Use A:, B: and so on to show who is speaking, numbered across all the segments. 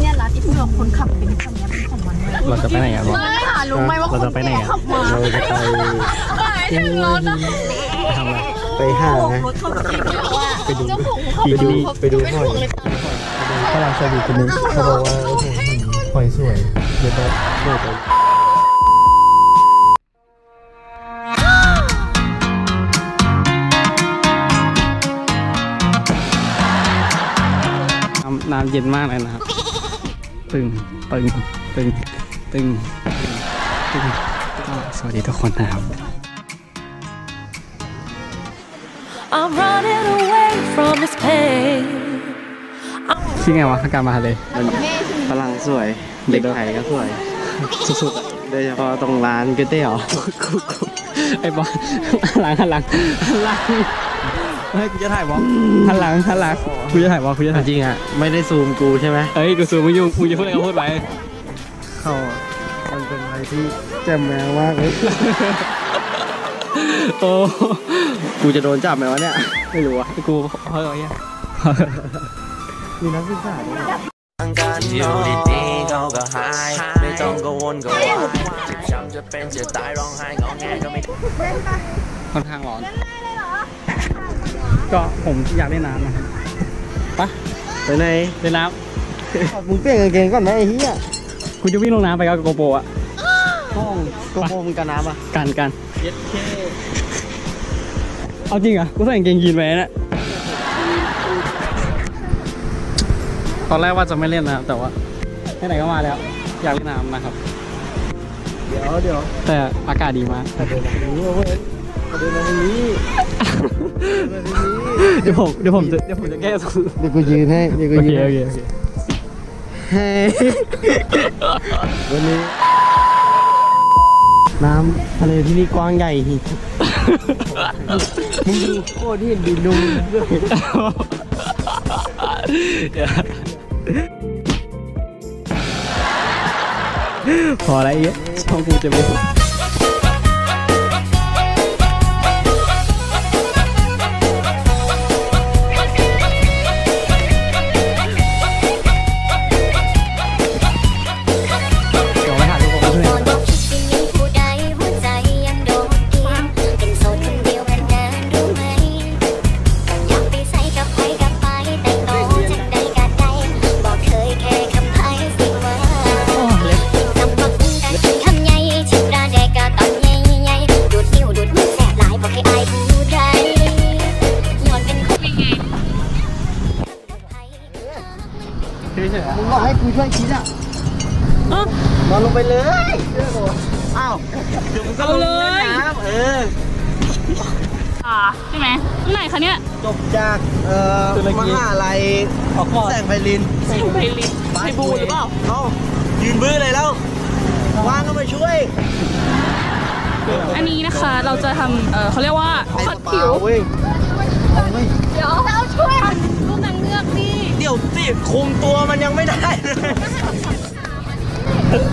A: เนี่ยร้านที่พูดกับคนขับเป็นคันนี้เป็นของมันเลย
B: เราจะไปไหนกันวะ
A: ไม่หารู้ไหมว่าค
B: เรา
A: น
B: จะไปไหน
A: แก่
B: อะ
A: ขับมา
C: เราจะไป
A: หมายถึงรถนะ
B: ทำอะไร
C: ไปหานะ
A: ไปดูเจ้าของขับ
C: ไปดู
A: รถ
C: ไปดูหอยฝรั่งเศสคนนึงเขาบอกว่าโอ้โหหอยสวยเดี๋ยวแบบเดี๋ยวไป
B: น้ำน้ำเย็นมากเลยนะครับ ตึง ตึง ตึง ตึง ตึงก็สวัสดีทุกคนนะครับ
D: I'm running away from this pain.
B: คิดไงวะอาการมาเลย
C: ฝรั่งสวย เด็กไทยก็สวย
B: สุดๆอะ
C: โดยเฉพาะตรงร้านก๋วยเตี๋ยว
B: กูกูไอ้บอลหันหลังหันหลังหันหลัง เฮ้ยกูจะถ่ายวอล์กหันหลังหันหลังกูจะถ่ายวอล์กกูจะถ่าย
C: จริงอะ ไม่ได้ซูมกูใช่ไหม
B: เอ้ยกูสูมึงอยู่มึงจะพูดอะไรก็พูดไป
C: เขาอะมันเป็นอะไรที่แจ่มแมวมากเลย
B: โอ้
C: กูจะโดนจับไหมวะเนี่ย
B: ไม่รู้อะกูเฮ้ยเฮ้ย
C: มีนักศึกษาด้วย
E: อยู่ดีๆเขาก็หายไม่ต้องกังวลกังวลจำจะเป็นจะตายร้องไห้งอแงก็ไม่
B: ค่อนข้างร้อน ก็ผมอยากเล่นน้ำนะไปะ
C: ไปไหน
B: เล่นน้
C: มึงเปลี่ยนกางเกงก่อนไหมไอ้เหี้ยำ
B: กูจะวิ่งลงน้ำไปกับโกโปรอะ
C: ห้องโกโปรมึงกันน้ำอะ
B: กันกันเอาจริงเหรอะกูใส่กางเกงยีนไว้นะตอนแรกว่าจะไม่เล่นนะครับแต่ว่าไหนๆก็มาแล้ว อยากเล่นน้ำนะครับ
C: เดี๋ยวเดี๋ยว
B: แต่อากาศดีมาก
C: ประเด็นแบบนี้เว้ยประเด็นแบบนี้ประ เด็นแบบนี้
B: เดี๋ยวผมเดี๋ยวผมจะเดี๋ยวผมจะแก้ตัว
C: เดี๋ยวกูยืนให้เดี๋ยวกู
B: โอเค
C: ยืน
B: โอ
C: ให้
B: เคโอเค
C: เฮ้ยวันนี้ น้ำทะเลที่นี่กว้างใหญ่ทีมึงดูโคตรที่ดูนุ่มด้วย
B: พอแล้วไอ้เหี้ยช่องกูจะไม่ น
F: อนลง
C: ไปเลยอ้าวเดี๋ยวมึงก็ลงเล่นน้ำเออ
A: อ่าใช่ไหมไหนคะเนี่ย
C: จบจากเอ่อมหาลัยแสงไพลิน
A: ไพลินไพบูลหรือเปล่า
C: เอ้ายืนบื้อเลยแล้วว่างก็มาช่วย
A: อันนี้นะคะเราจะทำเออเขาเรียกว่าขัดผิว
C: เว้ยเอาเว้ย
A: เดี๋ยวเราช่วยลูกนางเงือกดิ
C: เดี๋ยวสิคุม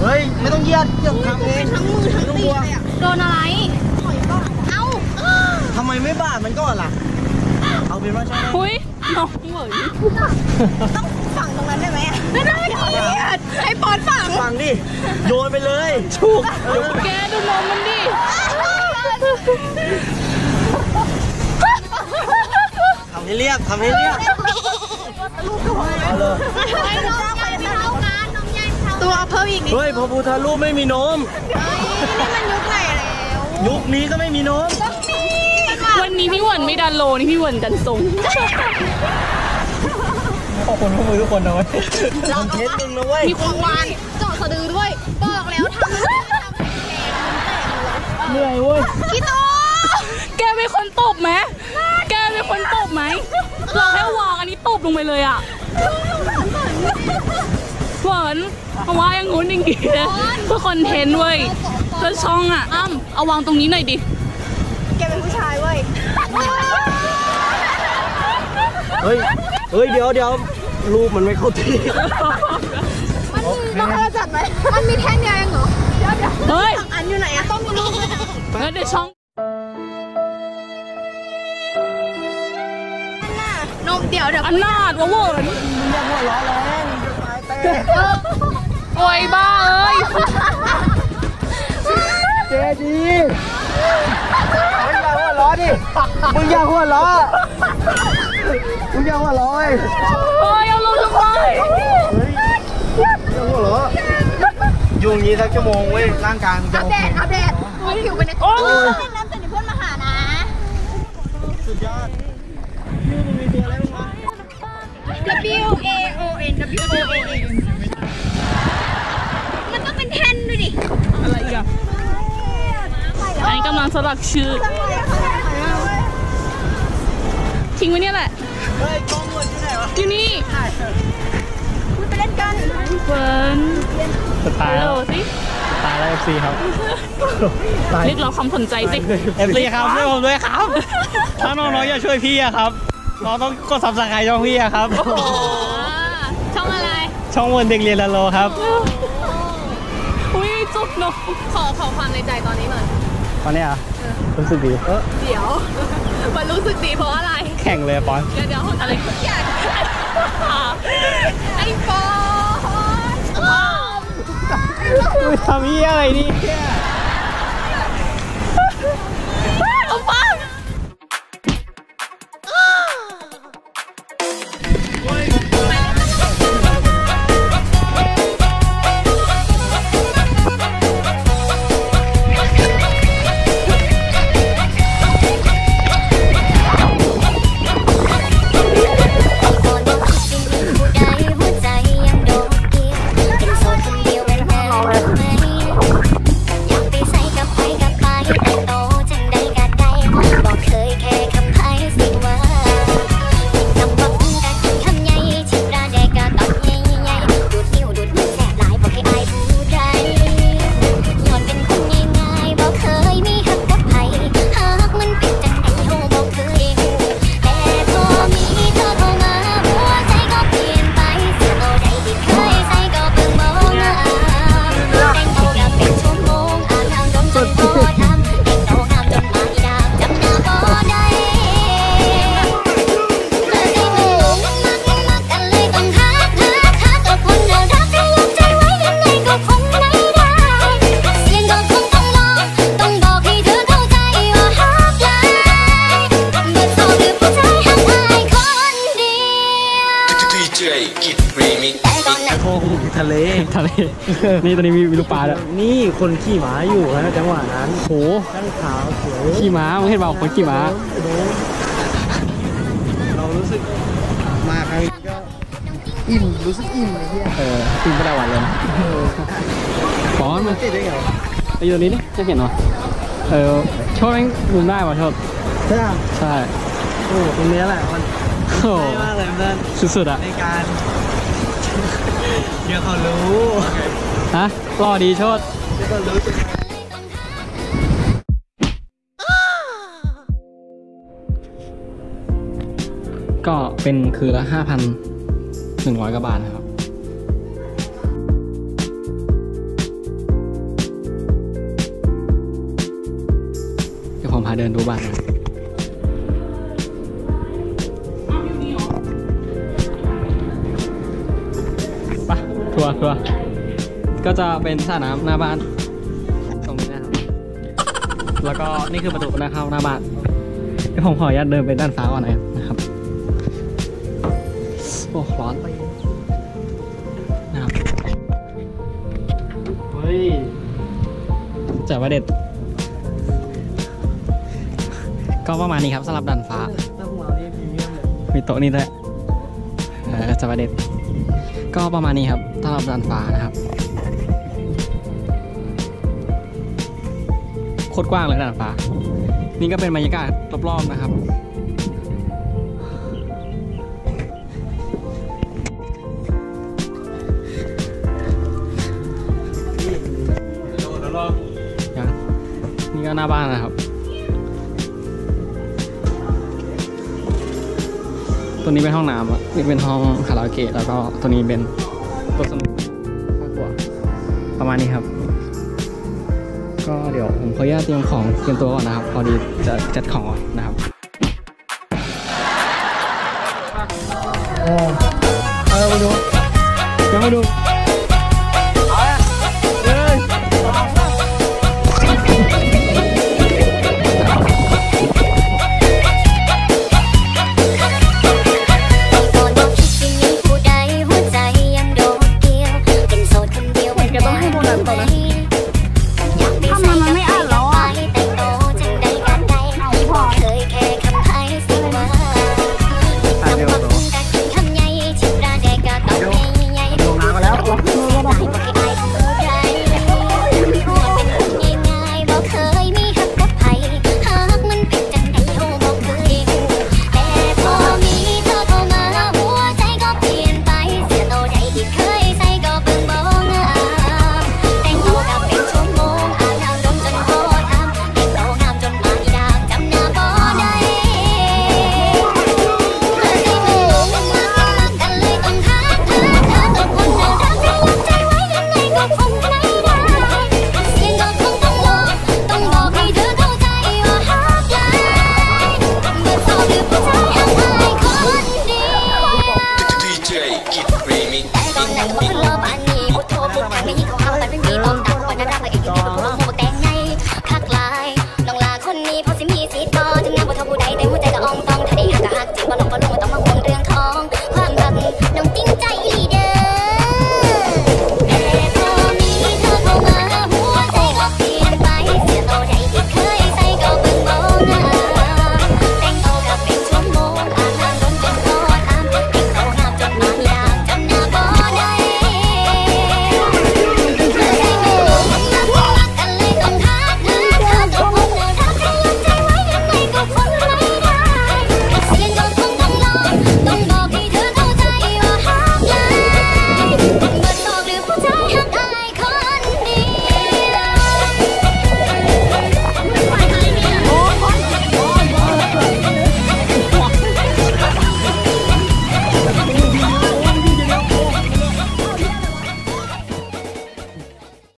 C: เฮ้ย ไม่ต้องเหยียดเดี๋ยวทำเองทั้งมือทั้งตัว
A: โดนอะไรเอ้า
C: ทำไมไม่บาดมันก่อนล่ะ เอาเป็นว่าใช่ไหม
A: หุ้ยน้องเหวยต้องฝังตรงนั้นได้ไหมไม่ได้ไอ้ปอนฝัง
C: ฟังดิ โยนไปเลยถูกเออ
A: แกดูนมมันดิ
C: ทำให้เรียบทำให้เรียบเอาเลย
A: ตัวเพิ่มอีกนิด
C: เฮ้ยพระพุทธรูปไม่มีนม
A: นี่มันยุคไหนแล้ว
C: ยุคนี้ก็ไม่มีนม
A: วันนี้พี่หวนไม่ดันโลนี่พี่หวนดันทรง
B: ขอบคุณพวกมึงทุกคนนะเว้ย
C: คอนเทนต์มึงนะเว้ย
A: มีคนวานเจาะสะดือด้วยบอกแล้วทำมัน
B: เหนื่อยเว้ย
A: พี่โตแกเป็นคนตบไหมแกเป็นคนตบไหมเราแค่วางอันนี้ตบลงไปเลยอะ หวานเอาว่าอย่างงู้นอย่างงี้เลยเพื่อคอนเทนต์เว้ยแล้วช่องอะอ้ำเอาวางตรงนี้หน่อยดิ
C: เฮ้ยเฮ้ยเดี๋ยวเดี๋ยวรูปมันไม่เข้าที่
A: มันมีแท่งเดียวเองเหรอเฮ้ยอันอยู่ไหนอะต้องมีลูกแล้วเดี๋ยวช่องนมเดี๋ยวเดี๋ยวอันนาดวะเวิร์น
C: มึงอย่าหัวล้อแรง
A: โอ้ยบ้าเอ้ย
C: เจดีมึงอย่าหัวล้อดิ มึงอย่าหัวล้อ มึงอย่าหัวล้อเว้ย
A: โอ้ยเอาลงทำไม
C: อย่าหัวล้ออยู่อย่างนี้สักชั่วโมงเว้ยร่างกายมึงจะโอเค
F: อัปเดตผิวเป็น
A: โอ้ย
F: น้ำเสร็จเพื่อนมาหานะ
C: สุดยอดนี่มึงมีตัวอะไร
F: W A O N W O O N มันต้องเป็นแท่นด้วยดิ
A: อะไรอีกอะอันนี้กำลังสลักชื่อ ทิ้งไว้เนี่ยแหละ
C: เฮ้ยกล้องหมดที่ไหนวะ
A: อยู่นี่
F: คุณไปเล่นกัน
A: เฟิร์น
B: จะตาย
A: ฮัล
B: แล้ว
A: สิ
B: ตายแล้ว FC ครับ
A: เรียกร้องความสนใจสิ
B: FC ครับช่วยผมด้วยครับ ถ้าน้องๆอยากช่วยพี่อะครับ น้องต้องกดซับสไครต์ช่องพี่อะครับ
A: ช่องอะไร
B: ช่องวันเด็กเรียนละโลครับ
A: อุ้ยจุกเนอะขอขอความในใจตอนนี้หน่อย
B: ตอนเนี้ยอะรู้สึกดี
A: เดี๋ยว มันรู้สึกดีเพราะอะไร
B: แข่งเลยปอน
A: เดี๋ยวเดี๋ยวอะไรอยากไอ้ปอน
B: ทำเหี้ยอะไรนี่
A: เอาไป
F: ก่
E: Remix
F: แต่ก่อนนั้น
C: โอ้โหทะเล
B: ทะเล นี่ตอนนี้มีมีลูกปลาแล้ว
C: นี่คนขี่ม้าอยู่นะจังหวะนั้น
B: โห
C: ข้างขาวสวย
B: ขี่ม้ามึงเห็นเปล่าคนขี่ม้า
C: เรารู้สึกมาครั้งนี้ก็อิ่มรู้สึกอิ่มไอ้เหี้ย
B: เออกินไม่ได้หวานเลยนะปอนมา
C: ติดได้ไงวะ
B: ไปอยู่ตรงนี้ดิจะเห็นเหรอเออโชดแม่งมุมได้ว่ะโชด
C: ใช่ไหม
B: ใช่
C: โอ้ตรงนี้แหละมัน
B: โอ้
C: ง่ายมากเลยเพื่อน
B: สุดๆอะ
C: ในการ เดี๋ยวเขารู้
B: ฮะรอดีโชด
C: เดี๋ยวเขารู้
B: ก็เป็นคือละห้าพันหนึ่งร้อยกว่าบาทนะครับเดี๋ยวผมพาเดินดูบ้านนะะทัวร์ทัวร์ก็จะเป็นสระน้ำหน้าบ้าน ตรงนี้นะครับ แล้วก็นี่คือประตูหน้าเข้าหน้าบ้านเดี๋ยวผมขออนุญาตเดินไปด้านฟ้าก่อนนะครับ โอ้ร้อนนะครับ
C: เฮ้ย
B: จัดว่าเด็ด ก็ประมาณนี้ครับสำหรับดันฟ้า
C: ถ้าพวกเรานี่พรีเมียมเลย
B: มีโต๊ะนี้ด้วยเออจัดว่าเด็ด ก็ประมาณนี้ครับสำหรับดันฟ้านะครับโคตรกว้างเลยดันฟ้า นี่ก็เป็นบรรยากาศรอบๆนะครับนี่ก็หน้าบ้านนะครับ ตัวนี้เป็นห้องน้ำอะนี่เป็นห้องคาราโอเกะแล้วก็ตัวนี้เป็นตัวสนุกห้องครัวประมาณนี้ครับ ก็เดี๋ยวผมขออนุญาตเตรียมของเตรียมตัวก่อนนะครับ พอดีจะจัดของก่อนนะครับ
C: เออเออมาดู
B: จะมาดู
C: เ